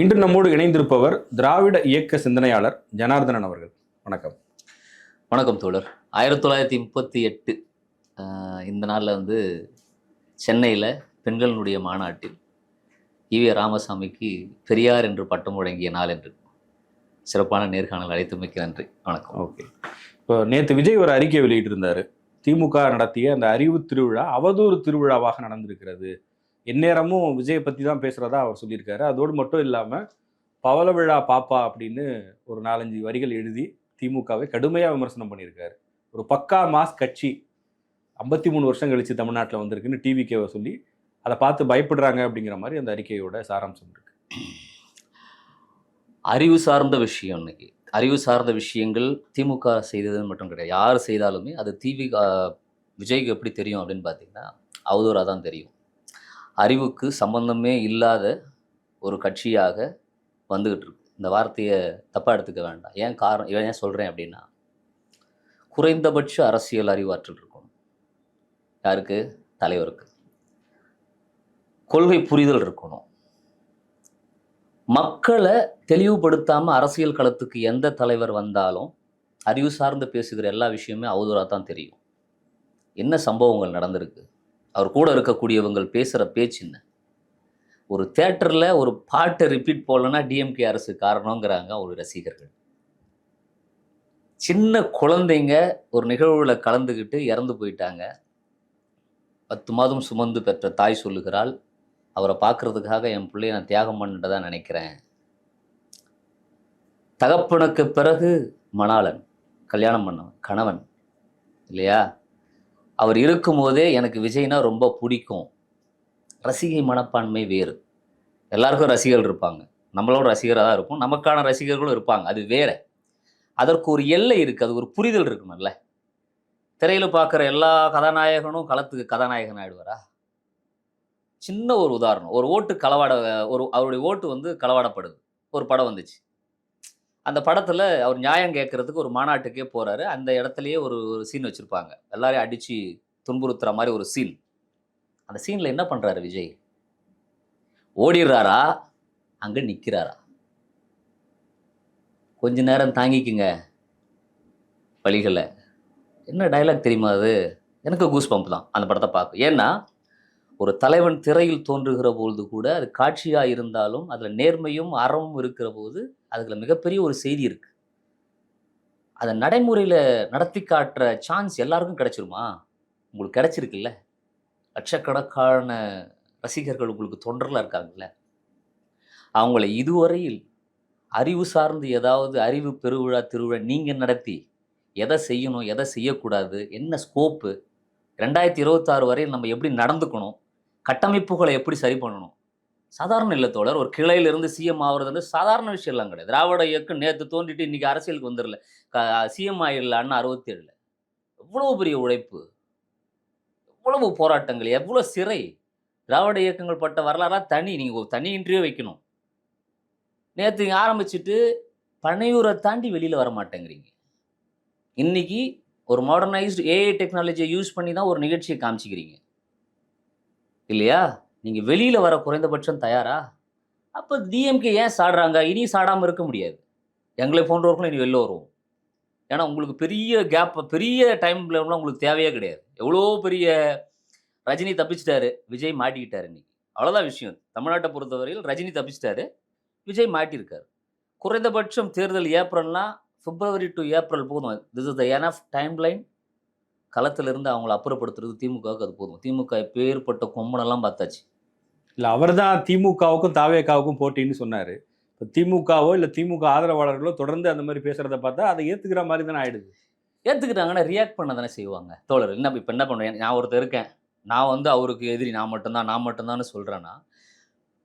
இன்று நம்மோடு இணைந்திருப்பவர் திராவிட இயக்க சிந்தனையாளர் ஜனார்தனன் அவர்கள். வணக்கம். வணக்கம் தோழர். ஆயிரத்தி தொள்ளாயிரத்தி முப்பத்தி எட்டு இந்த நாளில் வந்து சென்னையில் பெண்களினுடைய மாநாட்டில் ஈவி ராமசாமிக்கு பெரியார் என்று பட்டம் வழங்கிய நாள் என்று. சிறப்பான நேர்காணல் அழைத்தமைக்கு நன்றி. வணக்கம். ஓகே. இப்போ நேற்று விஜய் ஒரு அறிக்கை வெளியிட்டிருந்தாரு. திமுக நடத்திய அந்த அறிவு திருவிழா அவதூறு திருவிழாவாக நடந்திருக்கிறது. எந்நேரமும் விஜயை பற்றி தான் பேசுகிறதா அவர் சொல்லியிருக்காரு. அதோடு மட்டும் இல்லாமல் பவள விழா பாப்பா அப்படின்னு ஒரு நாலஞ்சு வரிகள் எழுதி திமுகவை கடுமையாக விமர்சனம் பண்ணியிருக்காரு. ஒரு பக்கா மாஸ் கட்சி ஐம்பத்தி மூணு வருஷம் கழிச்சு தமிழ்நாட்டில் வந்திருக்குன்னு டிவிகேவை சொல்லி அதை பார்த்து பயப்படுறாங்க அப்படிங்கிற மாதிரி அந்த அறிக்கையோட சாராம்சம் இருக்கு. அறிவு சார்ந்த விஷயம் இன்னைக்கு. அறிவு சார்ந்த விஷயங்கள் திமுக செய்தது மட்டும் கிடையாது. யார் செய்தாலுமே அது திமுக விஜய்க்கு எப்படி தெரியும் அப்படின்னு பார்த்தீங்கன்னா அவதூறாக தான் தெரியும். அறிவுக்கு சம்பந்தமே இல்லாத ஒரு கட்சியாக வந்துகிட்டு இருக்கு. இந்த வார்த்தையை தப்பாக எடுத்துக்க வேண்டாம். ஏன் காரணம் இவன் ஏன் சொல்கிறேன் அப்படின்னா குறைந்தபட்ச அரசியல் அறிவாற்றல் இருக்கணும் யாருக்கு? தலைவருக்கு. கொள்கை புரிதல் இருக்கணும். மக்களை தெளிவுபடுத்தாமல் அரசியல் களத்துக்கு எந்த தலைவர் வந்தாலும் அறிவு சார்ந்து பேசுகிற எல்லா விஷயமே அவதூறாக தான் தெரியும். என்ன சம்பவங்கள் நடந்திருக்கு? அவர் கூட இருக்கக்கூடியவங்க பேசுகிற பேச்சு என்ன? ஒரு தேட்டரில் ஒரு பாட்டை ரிப்பீட் போடலன்னா டிஎம்கே அரசு காரணங்கிறாங்க ஒரு ரசிகர்கள். சின்ன குழந்தைங்க ஒரு நிகழ்வில் கலந்துக்கிட்டு இறந்து போயிட்டாங்க. பத்து மாதம் சுமந்து பெற்ற தாய் சொல்லுகிறாள் அவரை பார்க்குறதுக்காக என் பிள்ளைய நான் தியாகம் பண்ணிட்டு தான் நினைக்கிறேன். தகப்பனுக்கு பிறகு மணாளன் கல்யாணம் பண்ணவன் கணவன் இல்லையா? அவர் இருக்கும்போதே எனக்கு விஜய்னா ரொம்ப பிடிக்கும். ரசிகை மனப்பான்மை வேறு. எல்லாருக்கும் ரசிகர்கள் இருப்பாங்க. நம்மளோட ரசிகராக தான் இருக்கும் நமக்கான ரசிகர்களும் இருப்பாங்க. அது வேற. அதற்கு ஒரு எல்லை இருக்குது அது ஒரு புரிதல் இருக்கணும்ல. திரையில் பார்க்குற எல்லா கதாநாயகனும் களத்துக்கு கதாநாயகன் ஆயிடுவாரா? சின்ன ஒரு உதாரணம். ஒரு ஓட்டு களவாட ஒரு அவருடைய ஓட்டு வந்து களவாடப்படுது. ஒரு படம் வந்துச்சு. அந்த படத்தில் அவர் நியாயம் கேட்கறதுக்கு ஒரு மாநாட்டுக்கே போகிறாரு அந்த இடத்துலையே ஒரு ஒரு சீன் வச்சுருப்பாங்க. எல்லாரையும் அடித்து துன்புறுத்துற மாதிரி ஒரு சீன் அந்த சீனில் என்ன பண்ணுறாரு விஜய்? ஓடிடுறாரா? அங்கே நிற்கிறாரா கொஞ்ச நேரம் தாங்கிக்குங்க வழிகளை. என்ன டைலாக் தெரியுமா அது? எனக்கு கூஸ் பம்ப் தான். அந்த படத்தை பார்க்க. ஏன்னா ஒரு தலைவன் திரையில் தோன்றுகிற பொழுது கூட அது காட்சியாக இருந்தாலும் அதில் நேர்மையும் அறமும் இருக்கிற போது அதுல மிகப்பெரிய ஒரு செய்தி இருக்கு. அதை நடைமுறையில் நடத்தி காட்டுற சான்ஸ் எல்லாருக்கும் கிடைச்சிருமா? உங்களுக்கு கிடைச்சிருக்குல்ல? லட்சக்கணக்கான ரசிகர்கள் உங்களுக்கு தொண்டரில் இருக்காங்கல்ல? அவங்கள இதுவரையில் அறிவு சார்ந்து ஏதாவது அறிவு பெருவிழா திருவிழா நீங்கள் நடத்தி எதை செய்யணும் எதை செய்யக்கூடாது என்ன ஸ்கோப்பு ரெண்டாயிரத்தி இருபத்தாறு வரையில் நம்ம எப்படி நடந்துக்கணும்? கட்டமைப்புகளை எப்படி சரி பண்ணணும்? சாதாரண இல்லை தோழர். ஒரு கிளையிலிருந்து சிஎம் ஆகுறதுன்னு சாதாரண விஷயம்லாம் கிடையாது. திராவிட இயக்கம் நேற்று தோண்டிட்டு இன்றைக்கி அரசியலுக்கு வந்துடல. சிஎம் ஆயிடல அண்ணா அறுபத்தி ஏழில் எவ்வளவு பெரிய உழைப்பு? எவ்வளவு போராட்டங்கள்? எவ்வளோ சிறை? திராவிட இயக்கங்கள் பட்ட வரலாறாக தனி. நீங்கள் ஒரு தனி இன்டர்வியூ வைக்கணும். நேற்று ஆரம்பிச்சுட்டு பனையூரை தாண்டி வெளியில் வர மாட்டேங்கிறீங்க. இன்னைக்கு ஒரு மாடர்னைஸ்டு ஏஐ டெக்னாலஜியை யூஸ் பண்ணி தான் ஒரு நிகழ்ச்சியை காமிச்சிக்கிறீங்க. இல்லையா? நீங்கள் வெளியில் வர குறைந்தபட்சம் தயாரா? அப்போ டிஎம்கே ஏன் சாடுறாங்க? இனி சாடாமல் இருக்க முடியாது. எங்களை போன்றவர்களும் இனி வெளில வருவோம். ஏன்னா உங்களுக்கு பெரிய கேப் பெரிய டைம்ல உங்களுக்கு தேவையே கிடையாது. எவ்வளோ பெரிய ரஜினி தப்பிச்சிட்டாரு விஜய் மாட்டிக்கிட்டாரு இன்னைக்கு. அவ்வளோதான் விஷயம். தமிழ்நாட்டை பொறுத்தவரையில் ரஜினி தப்பிச்சிட்டாரு விஜய் மாட்டியிருக்காரு. குறைந்தபட்சம் தேர்தல் ஏப்ரல்னா பிப்ரவரி டு ஏப்ரல் போதும். This is the enough timeline களத்திலிருந்து அவங்கள அப்புறப்படுத்துறது திமுகவுக்கு அது போதும். திமுக எப்பேற்பட்ட கொம்பனெல்லாம் பார்த்தாச்சு. இல்லை அவர் தான் திமுகவுக்கும் தாவேக்காவுக்கும் போட்டின்னு சொன்னார். இப்போ திமுகவோ இல்லை திமுக ஆதரவாளர்களோ தொடர்ந்து அந்த மாதிரி பேசுகிறத பார்த்தா அதை ஏற்றுக்கிற மாதிரி தானே ஆயிடுது. ஏற்றுக்கிட்டாங்கன்னா ரியாக்ட் பண்ண தானே செய்வாங்க. தோழர் என்ன இப்போ என்ன பண்ணுவேன்? நான் ஒருத்தர் இருக்கேன். நான் வந்து அவருக்கு எதிரி நான் மட்டும்தான் நான் மட்டும்தான்னு சொல்கிறேன்னா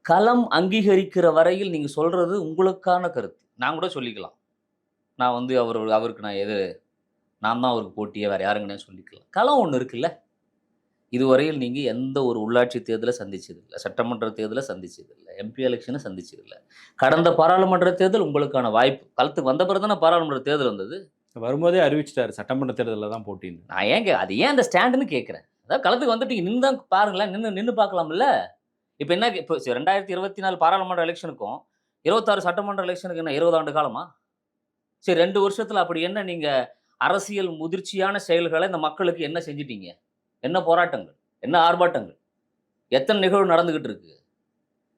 களம் அங்கீகரிக்கிற வரையில் நீங்கள் சொல்கிறது உங்களுக்கான கருத்து. நான் கூட சொல்லிக்கலாம். நான் வந்து அவர் அவருக்கு நான் எது நான் தான் அவருக்கு போட்டியே வேறு யாருங்கன்னே சொல்லிக்கலாம் களம் ஒன்று இருக்குல்ல? இதுவரையில் நீங்கள் எந்த ஒரு உள்ளாட்சி தேர்தலை சந்திச்சதில்லை. சட்டமன்ற தேர்தலை சந்திச்சதில்லை. எம்பி எலெக்ஷனை சந்திச்சதில்லை. கடந்த பாராளுமன்ற தேர்தல் உங்களுக்கான வாய்ப்பு. களத்துக்கு வந்த பிறகு தானே பாராளுமன்ற தேர்தல் வந்தது? வரும்போதே அறிவிச்சிட்டாரு சட்டமன்ற தேர்தலில் தான் போட்டின்னு. நான் ஏன் அது ஏன் அந்த ஸ்டாண்டுன்னு கேட்குறேன் அதாவது களத்துக்கு வந்துட்டு நின்று தான் பாருங்களேன் நின்று நின்று பார்க்கலாம்ல? இப்போ என்ன இப்போ ரெண்டாயிரத்தி இருபத்தி நாலு பாராளுமன்ற எலெக்ஷனுக்கும் இருபத்தாறு சட்டமன்ற எலெக்ஷனுக்கு என்ன இருபது ஆண்டு காலமா? சரி ரெண்டு வருஷத்துல அப்படி என்ன நீங்க அரசியல் முதிர்ச்சியான செயல்களை இந்த மக்களுக்கு என்ன செஞ்சிட்டீங்க? என்ன போராட்டங்கள்? என்ன ஆர்ப்பாட்டங்கள்? எத்தனை நிகழ்வு நடந்துக்கிட்டு இருக்கு?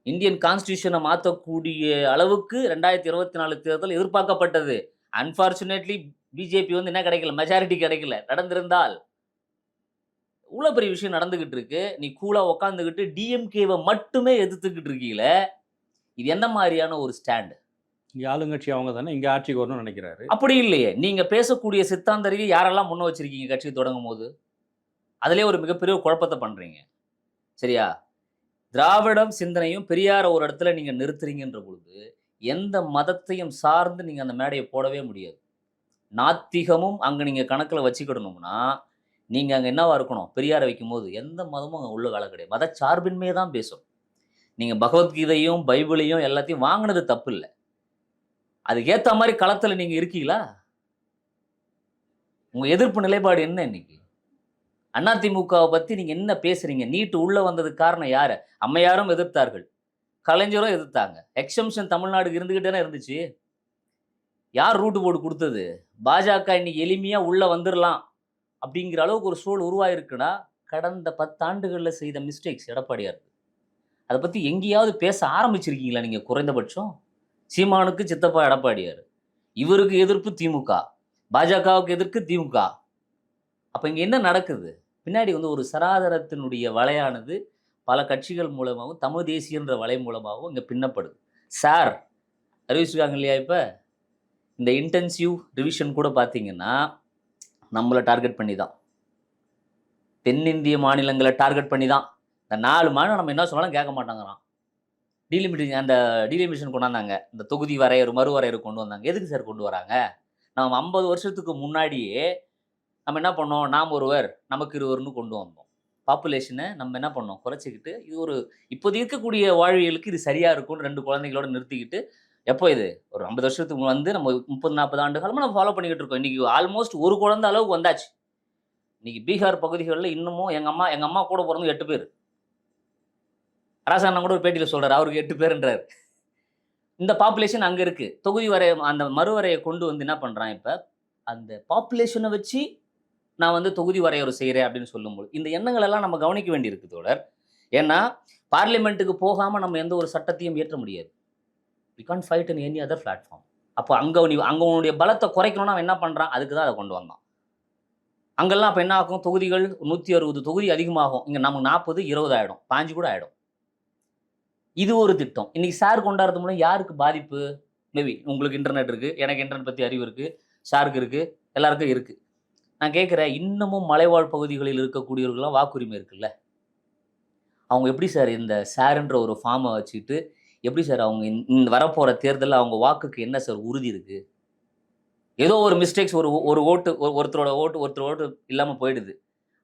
இந்தியன் கான்ஸ்டியூஷனை மாற்றக்கூடிய அளவுக்கு ரெண்டாயிரத்தி இருபத்தி நாலு தேர்தல் எதிர்பார்க்கப்பட்டது. அன்ஃபார்ச்சுனேட்லி பிஜேபி வந்து என்ன கிடைக்கல? மெஜாரிட்டி கிடைக்கல. நடந்திருந்தால் இவ்வளோ பெரிய விஷயம் நடந்துக்கிட்டு இருக்கு. நீ கூலாக உக்காந்துக்கிட்டு டிஎம்கேவை மட்டுமே எதிர்த்துக்கிட்டு இருக்கீங்களே? இது எந்த மாதிரியான ஒரு ஸ்டாண்டு இங்கே ஆளுங்கட்சி அவங்க தானே இங்கே ஆட்சிக்கு வரணும்னு நினைக்கிறாரு. அப்படி இல்லையே. நீங்கள் பேசக்கூடிய சித்தாந்தரியை யாரெல்லாம் முன்ன வச்சிருக்கீங்க கட்சி தொடங்கும் போது அதிலே ஒரு மிகப்பெரிய குழப்பத்தை பண்ணுறீங்க சரியா? திராவிடம் சிந்தனையும் பெரியார ஒரு இடத்துல நீங்கள் நிறுத்துறீங்கன்ற பொழுது எந்த மதத்தையும் சார்ந்து நீங்கள் அந்த மேடையை போடவே முடியாது. நாத்திகமும் அங்கே நீங்கள் கணக்கில் வச்சுக்கிடணும்னா நீங்கள் அங்கே என்னவா இருக்கணும்? பெரியாரை வைக்கும் போது எந்த மதமும் அங்கே உள்ள வேலை கிடையாது. மத சார்பின்மையே தான் பேசும். நீங்கள் பகவத்கீதையும் பைபிளையும் எல்லாத்தையும் வாங்கினது தப்பு இல்லை. அதுக்கேற்ற மாதிரி களத்தில் நீங்கள் இருக்கீங்களா? உங்கள் எதிர்ப்பு நிலைப்பாடு என்ன இன்னைக்கு? அதிமுகவை பற்றி நீங்கள் என்ன பேசுகிறீங்க நீட்டு உள்ளே வந்ததுக்கு காரணம் யார்? அம்மையாரும் எதிர்த்தார்கள். கலைஞரும் எதிர்த்தாங்க. எக்ஸம்ஷன் தமிழ்நாடுக்கு இருந்துக்கிட்டே இருந்துச்சு. யார் ரூட்டு போர்டு கொடுத்தது? பாஜக இன்னைக்கு எளிமையாக உள்ளே வந்துடலாம் அப்படிங்கிற அளவுக்கு ஒரு சூழல் உருவாயிருக்குன்னா கடந்த பத்தாண்டுகளில் செய்த மிஸ்டேக்ஸ் எடப்பாடியார் அதை பற்றி எங்கேயாவது பேச ஆரம்பிச்சிருக்கீங்களா நீங்கள் குறைந்தபட்சம்? சீமானுக்கு சித்தப்பா எடப்பாடியார். இவருக்கு எதிர்ப்பு திமுக. பாஜகவுக்கு எதிர்க்கு திமுக. அப்போ இங்கே என்ன நடக்குது? பின்னாடி வந்து ஒரு சராதரத்தினுடைய வலையானது பல கட்சிகள் மூலமாகவும் தமிழ் தேசியன்ற வலை மூலமாகவும் இங்கே பின்னப்படுது. சார் அறிவிச்சிருக்காங்க இல்லையா இப்போ? இந்த இன்டென்சிவ் ரிவிஷன் கூட பார்த்தீங்கன்னா நம்மளை டார்கெட் பண்ணி தான் தென்னிந்திய மாநிலங்களை டார்கெட் பண்ணி தான் இந்த நாலு மாநிலம் நம்ம என்ன சொன்னாலும் கேட்க மாட்டாங்கிறான். டீலிமிட்டிங் அந்த டீலிமிஷன் கொண்டாந்தாங்க. இந்த தொகுதி வரையறு மறு வரையறு கொண்டு வந்தாங்க. எதுக்கு சார் கொண்டு வராங்க? நம்ம ஐம்பது வருஷத்துக்கு முன்னாடியே நம்ம என்ன பண்ணோம்? நாம் ஒருவர் நமக்கு இருவர்னு கொண்டு வந்தோம். பாப்புலேஷனை நம்ம என்ன பண்ணோம்? குறைச்சிக்கிட்டு இது ஒரு இப்போது இருக்கக்கூடிய வாழ்வியலுக்கு இது சரியாக இருக்கும்னு ரெண்டு குழந்தைகளோட நிறுத்திக்கிட்டு எப்போ இது? ஒரு ஐம்பது வருஷத்துக்கு வந்து நம்ம முப்பது நாற்பது ஆண்டு காலமாக நம்ம ஃபாலோ பண்ணிக்கிட்டு இருக்கோம். இன்றைக்கி ஆல்மோஸ்ட் ஒரு குழந்தை அளவுக்கு வந்தாச்சு. இன்றைக்கி பீகார் பகுதிகளில் இன்னமும் எங்கள் அம்மா எங்கள் அம்மா கூட பிறந்து எட்டு பேர். ராசாண்ணன் கூட ஒரு பேட்டியில் சொல்கிறார் அவருக்கு எட்டு பேருன்றார். இந்த பாப்புலேஷன் அங்கே இருக்குது தொகுதி வரைய அந்த மறுவரையை கொண்டு வந்து என்ன பண்ணுறான் இப்போ? அந்த பாப்புலேஷனை வச்சு நான் வந்து தொகுதி வரையறை செய்கிறேன் அப்படின்னு சொல்லும்போது இந்த எண்ணங்கள் எல்லாம் நம்ம கவனிக்க வேண்டியிருக்கு தோழர். ஏன்னா பார்லிமெண்ட்டுக்கு போகாமல் நம்ம எந்த ஒரு சட்டத்தையும் ஏற்ற முடியாது. We can fight in any other platform அப்போ அங்கே நீ அங்கே உன்னுடைய பலத்தை குறைக்கணும்னா அவன் என்ன பண்ணுறான் அதுக்கு தான் அதை கொண்டு வந்தான். அங்கெல்லாம் அப்போ என்ன ஆகும்? தொகுதிகள் நூற்றி அறுபது தொகுதி அதிகமாகும். இங்கே நமக்கு நாற்பது இருபது ஆகிடும் பாஞ்சு கூட ஆகிடும் இது ஒரு திட்டம். இன்னைக்கு சார் கொண்டாடுறது மூலம் யாருக்கு பாதிப்பு? மேபி உங்களுக்கு இன்டர்நெட் இருக்குது எனக்கு இன்டர்நெட் பற்றி அறிவு இருக்குது சாருக்கு இருக்குது எல்லாருக்கும் இருக்குது நான் கேட்குறேன் இன்னமும் மலைவாழ் பகுதிகளில் இருக்கக்கூடியவர்கள்லாம் வாக்குரிமை இருக்குல்ல? அவங்க எப்படி சார் இந்த சாருன்ற ஒரு ஃபார்மை வச்சுக்கிட்டு எப்படி சார் அவங்க இந்த- வரப்போகிற தேர்தலில் அவங்க வாக்குக்கு என்ன சார் உறுதி இருக்குது ஏதோ ஒரு மிஸ்டேக்ஸ் ஒரு ஒரு ஓட்டு ஒரு- ஒருத்தரோட ஓட்டு ஒருத்தர் ஓட்டு இல்லாமல் போயிடுது.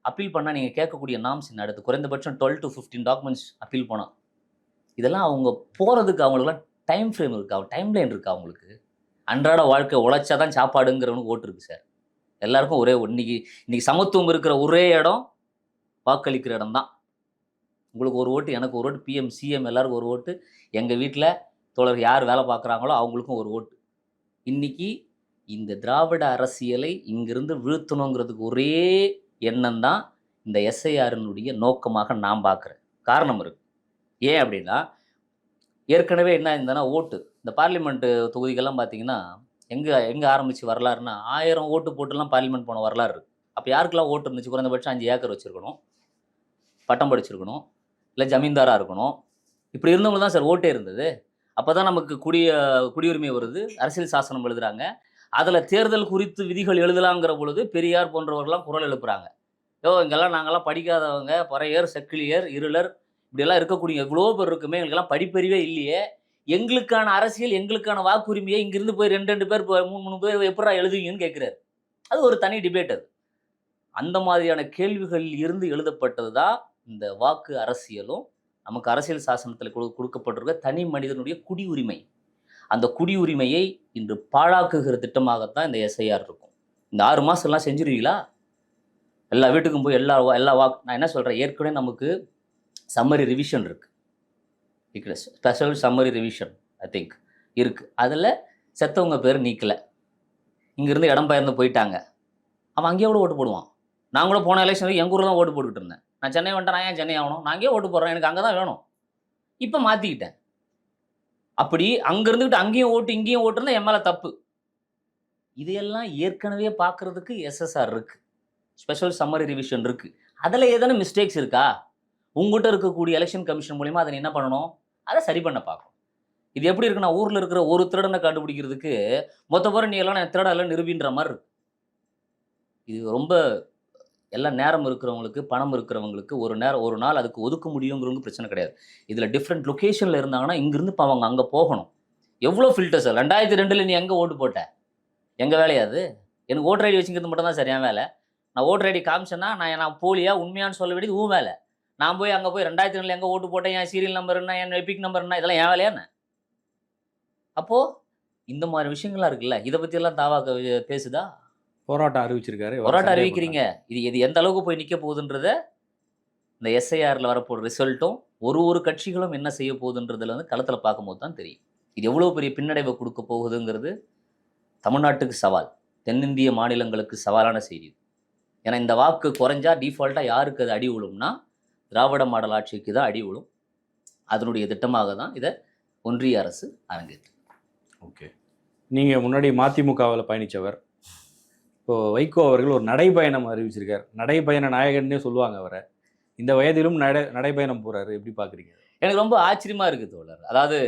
அப்பீல் பண்ணால் நீங்கள் கேட்கக்கூடிய நாம்ஸ் என்ன அடுத்து குறைந்தபட்சம் twelve to fifteen documents appeal போனால் இதெல்லாம் அவங்க போகிறதுக்கு அவங்களுக்குலாம் டைம் ஃப்ரேம் இருக்கா? டைம் லைன் இருக்கா அவங்களுக்கு? அன்றாட வாழ்க்கை உழைச்சா தான் சாப்பாடுங்கிறவனுக்கு ஓட்டு இருக்கு சார் எல்லாருக்கும் ஒரே இன்னைக்கு இன்னைக்கு சமத்துவம் இருக்கிற ஒரே இடம் வாக்களிக்கிற இடம் தான் உங்களுக்கு ஒரு ஓட்டு எனக்கு ஒரு ஓட்டு பிஎம் சிஎம் எல்லாருக்கும் ஒரு ஓட்டு. எங்கள் வீட்டில் தோழர் யார் வேலை பார்க்குறாங்களோ அவங்களுக்கும் ஒரு ஓட்டு. இன்னைக்கு இந்த திராவிட அரசியலை இங்கிருந்து வீழ்த்தணுங்கிறதுக்கு ஒரே எண்ணம் தான் இந்த எஸ்ஐஆரினுடைய நோக்கமாக நான் பார்க்குறேன். காரணம் இருக்கு. ஏன் அப்படின்னா ஏற்கனவே என்ன இருந்ததுன்னா ஓட்டு. இந்த பார்லிமெண்ட்டு தொகுதிகள்லாம் பார்த்தீங்கன்னா எங்கே எங்கே ஆரம்பிச்சு வரலாறுனா ஆயிரம் ஓட்டு போட்டுலாம் பார்லிமெண்ட் போன வரலாறு. அப்போ யாருக்கெல்லாம் ஓட்டு இருந்துச்சு? குறைந்தபட்சம் அஞ்சு ஏக்கர் வச்சுருக்கணும். பட்டம் படிச்சிருக்கணும். இல்லை ஜமீன்தாராக இருக்கணும். இப்படி இருந்தவங்க தான் சார் ஓட்டே இருந்தது. அப்போ தான் நமக்கு குடிய குடியுரிமை வருது. அரசியல் சாசனம் எழுதுகிறாங்க அதில் தேர்தல் குறித்து விதிகள் எழுதலாங்கிற பொழுது பெரியார் போன்றவர்கள்லாம் குரல் எழுப்புறாங்க. யோ இங்கெல்லாம் நாங்கள்லாம் படிக்காதவங்க. பறையர் செக்கிலியர் இருளர் இப்படியெல்லாம் இருக்கக்கூடிய எவ்வளோ பேர் இருக்குமே எங்களுக்கெல்லாம் படிப்பறிவே இல்லையே. எங்களுக்கான அரசியல் எங்களுக்கான வாக்குரிமையை இங்கிருந்து போய் ரெண்டு ரெண்டு பேர் மூணு மூணு பேர் எப்படா எழுதுவீங்கன்னு கேட்குறாரு. அது ஒரு தனி டிபேட் அது. அந்த மாதிரியான கேள்விகளில் இருந்து எழுதப்பட்டது தான் இந்த வாக்கு அரசியலும் நமக்கு அரசியல் சாசனத்தில் கொடு கொடுக்கப்பட்டிருக்க தனி மனிதனுடைய குடியுரிமை. அந்த குடியுரிமையை இன்று பாழாக்குகிற திட்டமாகத்தான் இந்த எஸ்ஐஆர் இருக்கும். இந்த ஆறு மாதம்லாம் செஞ்சுருவீங்களா? எல்லா வீட்டுக்கும் போய் எல்லா எல்லா வாக்கு நான் என்ன சொல்கிறேன் ஏற்கனவே நமக்கு சம்மரி ரிவிஷன் இருக்கு. Special summary revision I think இருக்குது அதில் செத்தவங்க பேர் நீக்கலை. இங்கேருந்து இடம் பெயர்ந்து போயிட்டாங்க. அவன் அங்கேயே கூட ஓட்டு போடுவான். நான் கூட போன எலெக்ஷனுக்கு எங்கள் ஊரில் தான் ஓட்டு போட்டுக்கிட்டு இருந்தேன். நான் சென்னை வந்துட்டேன் நான் ஏன் சென்னை ஆகணும்? நான் அங்கேயே ஓட்டு போடுறேன். எனக்கு அங்கே தான் வேணும். இப்போ மாற்றிக்கிட்டேன் அப்படி அங்கே இருந்துக்கிட்டு அங்கேயும் ஓட்டு இங்கேயும் ஓட்டுருந்தா இருந்தால் என் மேலே தப்பு. இதையெல்லாம் ஏற்கனவே பார்க்குறதுக்கு எஸ்எஸ்ஆர் இருக்குது ஸ்பெஷல் சம்மரி ரிவிஷன் இருக்குது அதில் ஏதேனும் மிஸ்டேக்ஸ் இருக்கா? உங்ககிட்ட இருக்கக்கூடிய எலெக்ஷன் கமிஷன் மூலிமா அதை என்ன பண்ணணும்? அதை சரி பண்ண பார்க்கணும். இது எப்படி இருக்குன்னா ஊரில் இருக்கிற ஒரு திருடனை கண்டுபிடிக்கிறதுக்கு மொத்த பேர் நீ எல்லாம் நான் திருட எல்லாம் நிரூபின்ற மாதிரி இருக்கு இது ரொம்ப எல்லாம் நேரம் இருக்கிறவங்களுக்கு பணம் இருக்கிறவங்களுக்கு ஒரு நேரம் ஒரு நாள் அதுக்கு ஒதுக்க முடியுங்கிறவங்க பிரச்சனை கிடையாது. இதில் டிஃப்ரெண்ட் லொக்கேஷனில் இருந்தாங்கன்னா இங்கிருந்து இப்போ அவங்க அங்கே போகணும். எவ்வளோ ஃபில்டர்ஸ் ரெண்டாயிரத்தி ரெண்டில் நீ எங்கே ஓட்டு போட்ட? எங்கள் வேலையாது எனக்கு ஓட்டர் ஐடி வச்சுக்கிறது மட்டும் தான் சரியான வேலை. நான் ஓட்டர் ஐடி காமிச்சேன்னா நான் நான் போலியா உண்மையான்னு சொல்ல வேண்டியது உன் வேலை. நான் போய் அங்கே போய் ரெண்டாயிரத்தி ரெண்டில் எங்கே ஓட்டு போட்டேன்? என் சீரியல் நம்பர் என்ன? என் எபிக் நம்பர் என்ன? இதெல்லாம் என் வேலையா என்ன? அப்போது இந்த மாதிரி விஷயங்கள்லாம் இருக்குல்ல. இதை பற்றியெல்லாம் தாவா க- பேசுதா? போராட்டம் அறிவிச்சிருக்காரு. போராட்டம் அறிவிக்கிறீங்க. இது இது எந்த அளவுக்கு போய் நிற்க போகுதுன்றத இந்த எஸ்ஐஆரில் வரப்போகிற ரிசல்ட்டும் ஒரு ஒரு கட்சிகளும் என்ன செய்ய போகுதுன்றதுல வந்து களத்தில் பார்க்கும்போது தான் தெரியும். இது எவ்வளோ பெரிய பின்னடைவை கொடுக்க போகுதுங்கிறது தமிழ்நாட்டுக்கு சவால். தென்னிந்திய மாநிலங்களுக்கு சவாலான செய்தி ஏன்னா இந்த வாக்கு குறைஞ்சா டிஃபால்ட்டாக யாருக்கு அது அடி விழும்னா திராவிட மாடல் ஆட்சிக்கு தான் அடி விழும். அதனுடைய திட்டமாக தான் இதை ஒன்றிய அரசு அரங்கேற்று. ஓகே. நீங்கள் முன்னாடி மதிமுகவில் பயணித்தவர் இப்போ வைகோ அவர்கள் ஒரு நடைப்பயணம் அறிவிச்சிருக்கார். நடைப்பயண நாயகன்னே சொல்லுவாங்க அவரை. இந்த வயதிலும் நடை நடைப்பயணம் போறாரு. எப்படி பார்க்குறீங்க எனக்கு ரொம்ப ஆச்சரியமா இருக்கு தோழர். அதாவது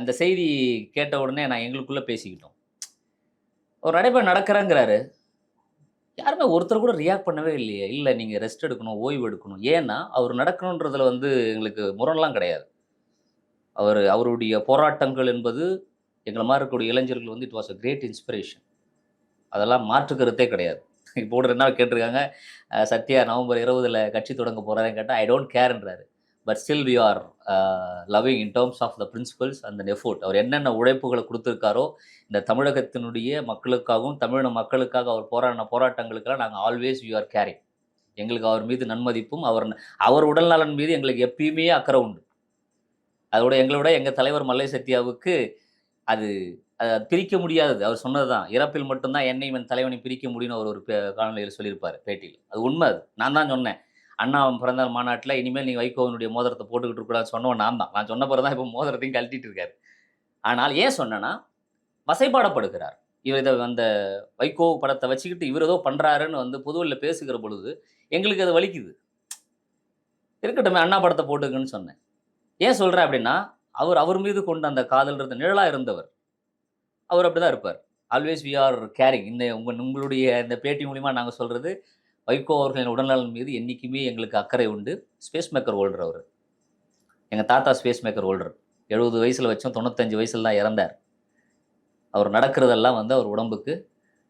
இந்த செய்தி கேட்ட உடனே நான் எங்களுக்குள்ள பேசிக்கிட்டோம். ஒரு நடைபெற நடக்கிறேங்கிறாரு. யாருமே ஒருத்தர் கூட ரியாக்ட் பண்ணவே இல்லையே. இல்லை நீங்கள் ரெஸ்ட் எடுக்கணும் ஓய்வு எடுக்கணும். ஏன்னா அவர் நடக்கணுன்றதில் வந்து எங்களுக்கு முரண்லாம் கிடையாது. அவர் அவருடைய போராட்டங்கள் என்பது எங்களை மாதிரி இருக்கக்கூடிய இளைஞர்கள் வந்து it was a great inspiration அதெல்லாம் மாற்று கருத்தே கிடையாது. இப்போ கூட என்ன கேட்டிருக்காங்க சத்யா நவம்பர் இருபதில் கட்சி தொடங்க போகிறாருன்னு கேட்டால் I don't கேர்ன்றாரு but still we are loving in terms of the principles and the effort அவர் என்னென்ன உழைப்புகளை கொடுத்துருக்காரோ இந்த தமிழகத்தினுடைய மக்களுக்காகவும் தமிழக மக்களுக்காக அவர் போராடின போராட்டங்களுக்கெல்லாம் நாங்கள் ஆல்வேஸ் வி ஆர் கேரிங் எங்களுக்கு அவர் மீது நன்மதிப்பும் அவர் அவர் உடல்நலன் மீது எங்களுக்கு எப்பயுமே அக்கறை உண்டு. அதோட எங்களை விட எங்கள் தலைவர் மல்லை சத்யாவுக்கு அது பிரிக்க முடியாதது அவர் சொன்னது தான் இறப்பில் மட்டும்தான் என்னை என் தலைவனை பிரிக்க முடியும்னு அவர் ஒரு காலநிலையில் சொல்லியிருப்பார் பேட்டியில். அது உண்மை அது. நான் தான் சொன்னேன். அண்ணா பிறந்தநாள் மாநாட்டில் இனிமேல் நீங்கள் வைகோவனுடைய மோதிரத்தை போட்டுக்கிட்டு இருக்கக்கூடாது சொன்னவன் நான் தான். நான் சொன்ன பிறகு தான் இப்போ மோதிரத்தையும் கழட்டிட்டு இருக்காரு. ஆனால் ஏன் சொன்னேன்னா வசைப்பாடப்படுகிறார் இவர் இதை அந்த வைகோ படத்தை வச்சுக்கிட்டு இவர் ஏதோ பண்ணுறாருன்னு வந்து பொதுவில் பேசுகிற பொழுது எங்களுக்கு அது வலிக்குது. இருக்கட்டும் அண்ணா படத்தை போட்டுக்குன்னு சொன்னேன். ஏன் சொல்கிறேன் அப்படின்னா அவர் அவர் மீது கொண்ட அந்த காதல்ன்றது நிழலாக இருந்தவர். அவர் அப்படி தான் இருப்பார். ஆல்வேஸ் வி ஆர் கேரிங் இந்த உங்கள் உங்களுடைய இந்த பேட்டி மூலிமா நாங்கள் சொல்கிறது வைகோ அவர்களின் உடல்நலன் மீது என்றைக்குமே எங்களுக்கு அக்கறை உண்டு. ஸ்பேஸ் மேக்கர் ஹோல்டர் அவர். எங்கள் தாத்தா ஸ்பேஸ் மேக்கர் ஹோல்டர் எழுபது வயசில் வச்சோம் தொண்ணூத்தஞ்சு வயசில் தான் இறந்தார். அவர் நடக்கிறதெல்லாம் வந்து அவர் உடம்புக்கு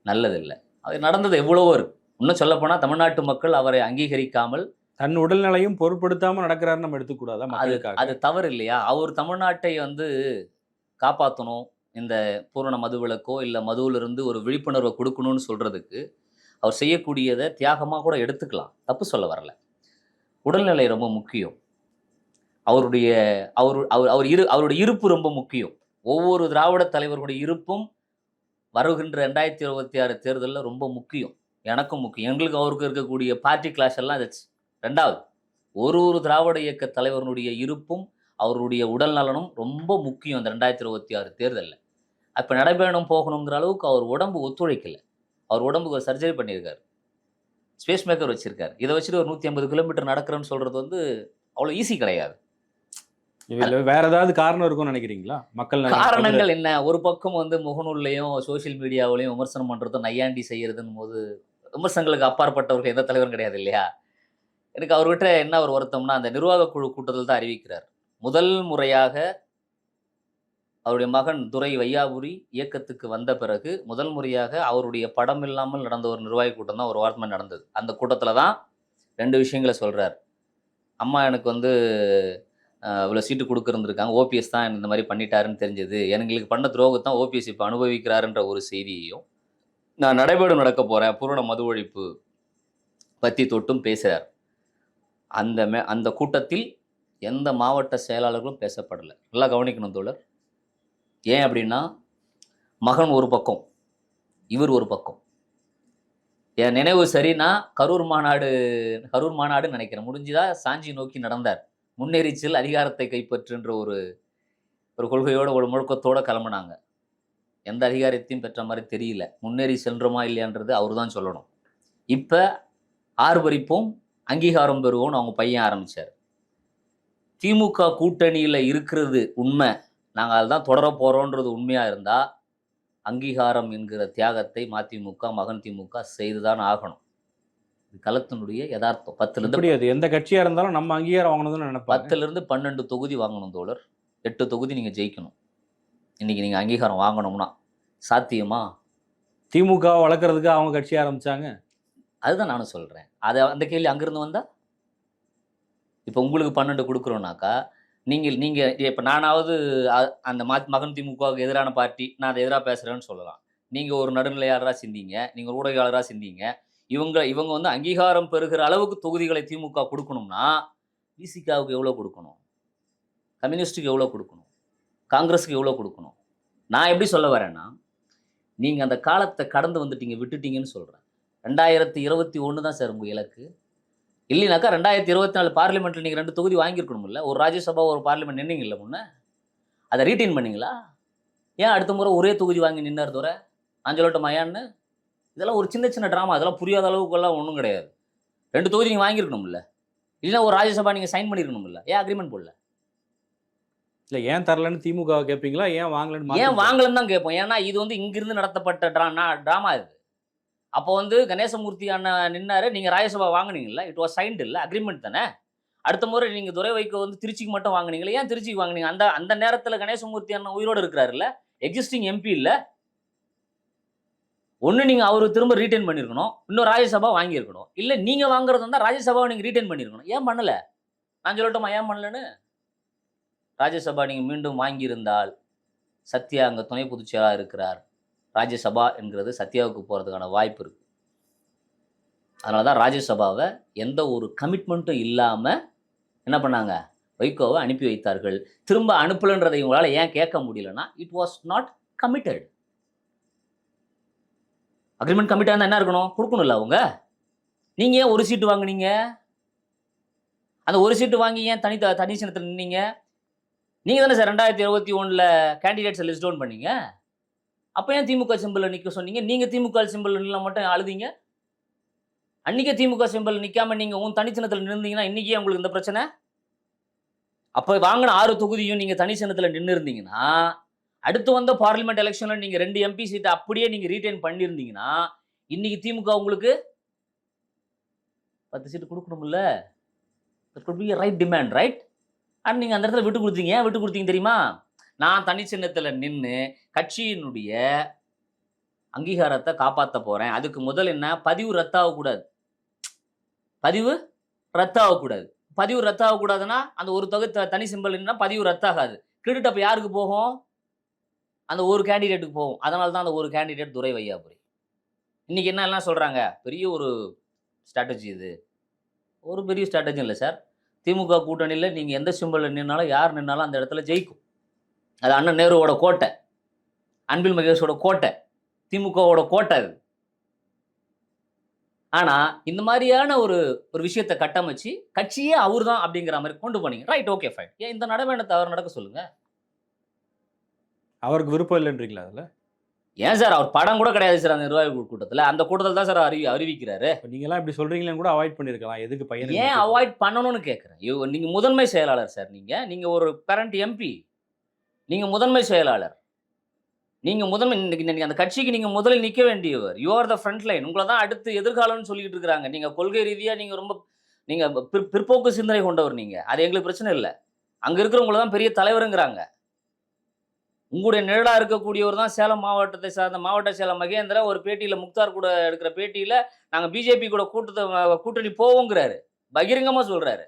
நல்லதில்லை. அது நடந்தது எவ்வளவோ இருக்கு. இன்னும் சொல்லப்போனால் தமிழ்நாட்டு மக்கள் அவரை அங்கீகரிக்காமல் தன் உடல்நிலையும் பொருட்படுத்தாம நடக்கிறாருன்னு நம்ம எடுத்துக்கூடாதா அது அது தவறு இல்லையா? அவர் தமிழ்நாட்டை வந்து காப்பாற்றணும் இந்த பூரண மதுவிலக்கோ இல்லை மதுவிலிருந்து ஒரு விழிப்புணர்வை கொடுக்கணும்னு சொல்கிறதுக்கு அவர் செய்யக்கூடியதை தியாகமாக கூட எடுத்துக்கலாம். தப்பு சொல்ல வரல. உடல்நிலை ரொம்ப முக்கியம். அவருடைய அவர் அவர் அவர் இரு அவருடைய இருப்பு ரொம்ப முக்கியம். ஒவ்வொரு திராவிட தலைவர்களுடைய இருப்பும் வருகின்ற ரெண்டாயிரத்தி இருபத்தி ஆறு தேர்தலில் ரொம்ப முக்கியம். எனக்கும் முக்கியம். எங்களுக்கு அவருக்கு இருக்கக்கூடிய பார்ட்டி கிளாஸ் எல்லாம் அது ரெண்டாவது ஒரு ஒரு திராவிட இயக்க தலைவருடைய இருப்பும் அவருடைய உடல் நலனும் ரொம்ப முக்கியம் இந்த ரெண்டாயிரத்தி இருபத்தி ஆறு தேர்தலில். அப்போ நடைபயணம் போகணுங்கிற அளவுக்கு அவர் உடம்பு ஒத்துழைக்கல. அவர் உடம்புக்கு ஒரு சர்ஜரி பண்ணியிருக்காரு. ஸ்பேஸ் மேக்கர் வச்சிருக்காரு. இதை வச்சுட்டு ஒரு நூற்றி ஐம்பது கிலோமீட்டர் நடக்கிறேன்னு சொல்கிறது வந்து அவ்வளோ ஈஸி கிடையாது. வேற ஏதாவது காரணம் இருக்கும்னு நினைக்கிறீங்களா? மக்கள் காரணங்கள் என்ன? ஒரு பக்கம் வந்து முகநூல்லையும் சோஷியல் மீடியாவிலையும் விமர்சனம் பண்ணுறதும் நையாண்டி செய்யறதுன்னு போது விமர்சனங்களுக்கு அப்பாற்பட்டவர்கள் எந்த தலைவரும் கிடையாது இல்லையா? எனக்கு அவர்கிட்ட என்ன ஒரு வருத்தம்னா அந்த நிர்வாக குழு கூட்டத்தில் தான் அறிவிக்கிறார். முதல் முறையாக அவருடைய மகன் துரை வையாபுரி இயக்கத்துக்கு வந்த பிறகு முதல் முறையாக அவருடைய படம் இல்லாமல் நடந்த ஒரு நிர்வாகி கூட்டம் தான் ஒரு வாரமாக நடந்தது. அந்த கூட்டத்தில் தான் ரெண்டு விஷயங்களை சொல்கிறார் அம்மா எனக்கு வந்து இவ்வளோ சீட்டு கொடுக்குறந்துருக்காங்க. ஓபிஎஸ் தான் இந்த மாதிரி பண்ணிட்டாருன்னு தெரிஞ்சது. எங்களுக்கு பண்ண துரோகத்தை தான் ஓபிஎஸ் இப்போ அனுபவிக்கிறாருன்ற ஒரு செய்தியையும் நான் நடைபெறும் நடக்க போகிறேன் பூரண மது ஒழிப்பு பற்றி தொட்டும் பேசுகிறார் அந்த மே அந்த கூட்டத்தில் எந்த மாவட்ட செயலாளர்களும் பேசப்படலை. நல்லா கவனிக்கணும் தோழர். ஏன் அப்படின்னா மகன் ஒரு பக்கம் இவர் ஒரு பக்கம். என் நினைவு சரின்னா கரூர் மாநாடு கரூர் மாநாடுன்னு நினைக்கிறேன். முடிஞ்சுதா? சாஞ்சி நோக்கி நடந்தார். முன்னேறிச்சல் அதிகாரத்தை கைப்பற்றுன்ற ஒரு ஒரு கொள்கையோட ஒரு முழக்கத்தோட கிளம்புனாங்க. எந்த அதிகாரத்தையும் பெற்ற மாதிரி தெரியல. முன்னேறி சென்றோமா இல்லையான்றது அவர் தான் சொல்லணும். இப்போ ஆர்ப்பரிப்போம் அங்கீகாரம் பெறுவோம்னு அவங்க பையன் ஆரம்பிச்சார். திமுக கூட்டணியில் இருக்கிறது உண்மை. நாங்கள் அதுதான் தொடர போகிறோன்றது உண்மையாக இருந்தால் அங்கீகாரம் என்கிற தியாகத்தை மதிமுக மகன் திமுக செய்துதான் ஆகணும். இது களத்தினுடைய யதார்த்தம். பத்துலேருந்து அது? எந்த கட்சியா இருந்தாலும் நம்ம அங்கீகாரம் வாங்கணும்னு நினைப்பாங்க. பத்துலேருந்து பன்னெண்டு தொகுதி வாங்கணும் தோழர். எட்டு தொகுதி நீங்கள் ஜெயிக்கணும். இன்னைக்கு நீங்கள் அங்கீகாரம் வாங்கணும்னா சாத்தியமா? திமுக வளர்க்கறதுக்கு அவங்க கட்சி ஆரம்பிச்சாங்க. அதுதான் நானும் சொல்கிறேன் அது அந்த கேள்வி அங்கேருந்து வந்தா? இப்போ உங்களுக்கு பன்னெண்டு கொடுக்குறோன்னாக்கா நீங்கள் நீங்கள் இப்போ நானாவது அ- அந்த மத் மகன் திமுகவுக்கு எதிரான பார்ட்டி நான் அதை எதிராக பேசுகிறேன்னு சொல்லலாம். நீங்கள் ஒரு நடுநிலையாளராக சிந்திங்க நீங்கள் ஒரு ஊடகவாளராக சிந்திங்க இவங்க இவங்க வந்து அங்கீகாரம் பெறுகிற அளவுக்கு தொகுதிகளை திமுக கொடுக்கணும்னா விசிகாவுக்கு எவ்வளோ கொடுக்கணும்? கம்யூனிஸ்ட்டுக்கு எவ்வளோ கொடுக்கணும்? காங்கிரஸுக்கு எவ்வளோ கொடுக்கணும்? நான் எப்படி சொல்ல வரேன்னா நீங்கள் அந்த காலத்தை கடந்து வந்துட்டீங்க விட்டுட்டீங்கன்னு சொல்கிறேன் ரெண்டாயிரத்தி இருபத்தி ஒன்று தான் சார் உங்கள் இலக்கு. இல்லைனாக்கா ரெண்டாயிரத்தி இருபத்தி நாலு பார்லிமெண்ட்டில் நீங்கள் ரெண்டு தொகுதி வாங்கியிருக்கணும்ல ஒரு ராஜ்யசபா ஒரு பார்லிமெண்ட் நின்னீங்கல்ல முன்ன? அதை ரீட்டைன் பண்ணீங்களா? ஏன் அடுத்த முறை ஒரே தொகுதி வாங்கி நின்னார் தோற நான் சொல்லட்டுமா ஏன்னு இதெல்லாம் ஒரு சின்ன சின்ன ட்ராமா அதெல்லாம் புரியாத அளவுக்குலாம் ஒன்றும் கிடையாது. ரெண்டு தொகுதி நீங்கள் வாங்கியிருக்கணும்ல இல்லைன்னா ஒரு ராஜ்யசபா நீங்கள் சைன் பண்ணியிருக்கணும்ல ஏன் அக்ரிமெண்ட் போடல? இல்ல ஏன் தரலன்னு திமுக கேட்பீங்களா ஏன் வாங்கலன்னு ஏன்? வாங்கலன்னு தான் கேட்போம் ஏன்னா இது வந்து இங்கிருந்து நடத்தப்பட்ட ட்ரா ட்ராமா இது. அப்போ வந்து கணேசமூர்த்தி அண்ணன் நின்னாரு. நீங்கள் ராஜ்யசபா வாங்கினீங்கல்ல? இட் வாஸ் சைன்டு இல்லை? அக்ரிமெண்ட் தானே? அடுத்த முறை நீங்கள் துறை வைக்கோ வந்து திருச்சிக்கு மட்டும் வாங்குனீங்களே? ஏன் திருச்சிக்கு வாங்குனீங்க? அந்த அந்த நேரத்தில் கணேசமூர்த்தி அண்ணன் உயிரோடு இருக்கிறாருல்ல? எக்ஸிஸ்டிங் எம்பி இல்லை? ஒன்று நீங்கள் அவர் திரும்ப ரீட்டைன் பண்ணியிருக்கணும் இன்னும் ராஜ்யசபா வாங்கியிருக்கணும். இல்லை நீங்கள் வாங்குறது இருந்தால் ராஜ்யசபாவை நீங்கள் ரீட்டைன் பண்ணியிருக்கணும் ஏன் பண்ணலை? நான் சொல்லட்டுமா? ஏன் பண்ணலன்னு? ராஜ்யசபா நீங்கள் மீண்டும் வாங்கியிருந்தால் சத்யா அங்கே துணை பொதுச்செயலாளர் இருக்கிறார். ராஜ்யசபா என்கிறது சத்யாவுக்கு போகிறதுக்கான வாய்ப்பு இருக்கு. அதனால தான் ராஜ்யசபாவை எந்த ஒரு கமிட்மெண்ட்டும் இல்லாமல் என்ன பண்ணாங்க? வைகோவை அனுப்பி வைத்தார்கள். திரும்ப அனுப்பலன்றதை இவங்களால் ஏன் கேட்க முடியலன்னா it was not committed agreement கமிட்டாக இருந்தால் என்ன இருக்கணும்? கொடுக்கணும்ல அவங்க. நீங்கள் ஏன் ஒரு சீட்டு வாங்குனீங்க? அந்த ஒரு சீட்டு வாங்கி ஏன் தனி தனி சின்னத்தில் நின்னீங்க? நீங்கள் தானே சார் ரெண்டாயிரத்தி இருபத்தி ஒன்றில் கேண்டிடேட்ஸை லிஸ்ட் டவுன் பண்ணீங்க? அப்போ ஏன் திமுக சிம்பிளில் நிற்க சொன்னீங்க? நீங்கள் திமுக சிம்பிளில் நில்ல மட்டும் அழுதீங்க? அன்றைக்கே திமுக சிம்பிள் நிற்காம நீங்கள் உன் தனிச்சின்னத்தில் நின்றீங்கன்னா இன்றைக்கே உங்களுக்கு இந்த பிரச்சனை? அப்போ வாங்கின ஆறு தொகுதியும் நீங்கள் தனி சின்னத்தில் நின்று இருந்தீங்கன்னா அடுத்து வந்த பார்லிமெண்ட் எலெக்ஷனில் நீங்கள் ரெண்டு எம்பி சீட்டை அப்படியே நீங்கள் ரீட்டைன் பண்ணியிருந்தீங்கன்னா இன்றைக்கி திமுக உங்களுக்கு பத்து சீட்டு கொடுக்கணும்ல? ரைட் டிமாண்ட் ரைட் அண்ட் நீங்கள் அந்த இடத்துல விட்டு கொடுத்தீங்க. விட்டு கொடுத்தீங்க தெரியுமா? நான் தனி சின்னத்தில் நின்று கட்சியினுடைய அங்கீகாரத்தை காப்பாற்ற போகிறேன் அதுக்கு முதல் என்ன? பதிவு ரத்தாகக்கூடாது. பதிவு ரத்தாகக்கூடாது. பதிவு ரத்தாகக்கூடாதுன்னா அந்த ஒரு தொகை த- தனி சிம்பிள் என்ன பதிவு ரத்தாகாது. கிரெடிட் அப்போ யாருக்கு போகும்? அந்த ஒரு கேண்டிடேட்டுக்கு போகும். அதனால தான் அந்த ஒரு கேண்டிடேட் துரை வையாபுரி. இன்னைக்கு என்ன எல்லாம் சொல்கிறாங்க பெரிய ஒரு ஸ்ட்ராட்டஜி இது. ஒரு பெரிய ஸ்ட்ராட்டஜி இல்லை சார் திமுக கூட்டணியில் நீங்கள் எந்த சிம்பிளில் நின்னாலும் யார் நின்னாலும் அந்த இடத்துல ஜெயிக்கும். அது அண்ணன் நேருவோட கோட்டை அன்பில் மகேஷோட கோட்டை திமுகவோட கோட்டை அது. ஆனால் இந்த மாதிரியான ஒரு ஒரு விஷயத்தை கட்டமைச்சு கட்சியே அவர் தான் அப்படிங்கிற மாதிரி கொண்டு போனீங்க. ரைட் ஓகே ஃபைன் ஏன் இந்த நடைமுறை அவர் நடக்க சொல்லுங்க? அவருக்கு விருப்பம் இல்லைன்றீங்களா அதுல? ஏன் சார் அவர் படம் கூட கிடையாது சார் அந்த நிர்வாக கூட்டத்தில். அந்த கூட்டத்தில் தான் சார் அறிவி அறிவிக்கிறாரு. இப்ப நீங்க எல்லாம் இப்படி சொல்றீங்களேன்னு கூட அவாய்ட் பண்ணிருக்கலாம் எதுக்கு பையன் ஏன் அவாய்ட் பண்ணணும்னு கேட்குறேன் நீங்கள் முதன்மை செயலாளர் சார் நீங்கள் நீங்கள் ஒரு கரண்ட் எம்பி நீங்கள் முதன்மை செயலாளர். நீங்கள் முதன்மை இன்னைக்கு இன்னைக்கு அந்த கட்சிக்கு நீங்கள் முதலில் நிற்க வேண்டியவர். You are the front line உங்களை தான் அடுத்து எதிர்காலம்னு சொல்லிட்டு இருக்கிறாங்க. நீங்கள் கொள்கை ரீதியாக நீங்கள் ரொம்ப நீங்கள் பிற் பிற்போக்கு சிந்தனை கொண்டவர் நீங்கள் அது எங்களுக்கு பிரச்சனை இல்லை. அங்கே இருக்கிறவங்கள தான் பெரிய தலைவருங்கிறாங்க. உங்களுடைய நிழலாக இருக்கக்கூடியவர் தான் சேலம் மாவட்டத்தை சார்ந்த மாவட்ட சேலம் மகேந்திர ஒரு பேட்டியில் முக்தார் கூட எடுக்கிற பேட்டியில் நாங்கள் பிஜேபி கூட கூட்டத்தை கூட்டணி போவோங்கிறாரு. பகிரங்கமாக சொல்கிறாரு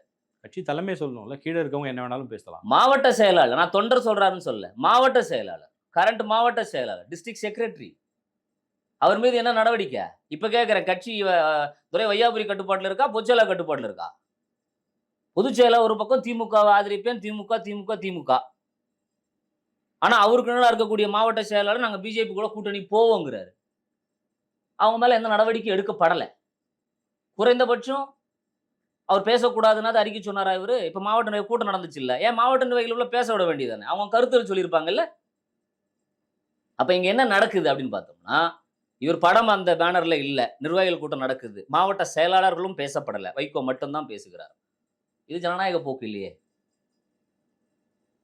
கட்சி தலைமை சொல்லணும்ல. கீழே இருக்கவங்க என்ன வேணாலும் பேசலாம். மாவட்ட செயலாளர் நான் தொண்டர் சொல்றாருன்னு சொல்ல மாவட்ட செயலாளர் கரண்ட் மாவட்ட செயலாளர் டிஸ்ட்ரிக்ட் செக்ரட்டரி அவர் மீது என்ன நடவடிக்கை? இப்போ கேட்குறேன் கட்சி துறை வையாபுரி கட்டுப்பாட்டில் இருக்கா? பொச்சேலா கட்டுப்பாட்டில் இருக்கா? பொதுச்செயலா ஒரு பக்கம் திமுக ஆதரிப்பேன் திமுக திமுக திமுக. ஆனால் அவருக்கு நல்லா இருக்கக்கூடிய மாவட்ட செயலாளர் நாங்கள் பிஜேபி கூட கூட்டணி போவோங்கிறாரு. அவங்க மேலே எந்த நடவடிக்கை எடுக்கப்படலை. குறைந்தபட்சம் அவர் பேசக்கூடாதுன்னா அது அறிக்கை சொன்னாரா இவரு? இப்போ மாவட்ட நிர்வாக கூட்டம் நடந்துச்சு இல்லை. ஏன் மாவட்ட நிர்வாகிகளுக்குள்ள பேச விட வேண்டியதானே அவங்க கருத்து சொல்லியிருப்பாங்கல்ல? அப்போ இங்கே என்ன நடக்குது அப்படின்னு பார்த்தோம்னா இவர் படம் அந்த பேனரில் இல்லை. நிர்வாகிகள் கூட்டம் நடக்குது. மாவட்ட செயலாளர்களும் பேசப்படலை. வைகோ மட்டும்தான் பேசுகிறார். இது ஜனநாயக போக்கு இல்லையே.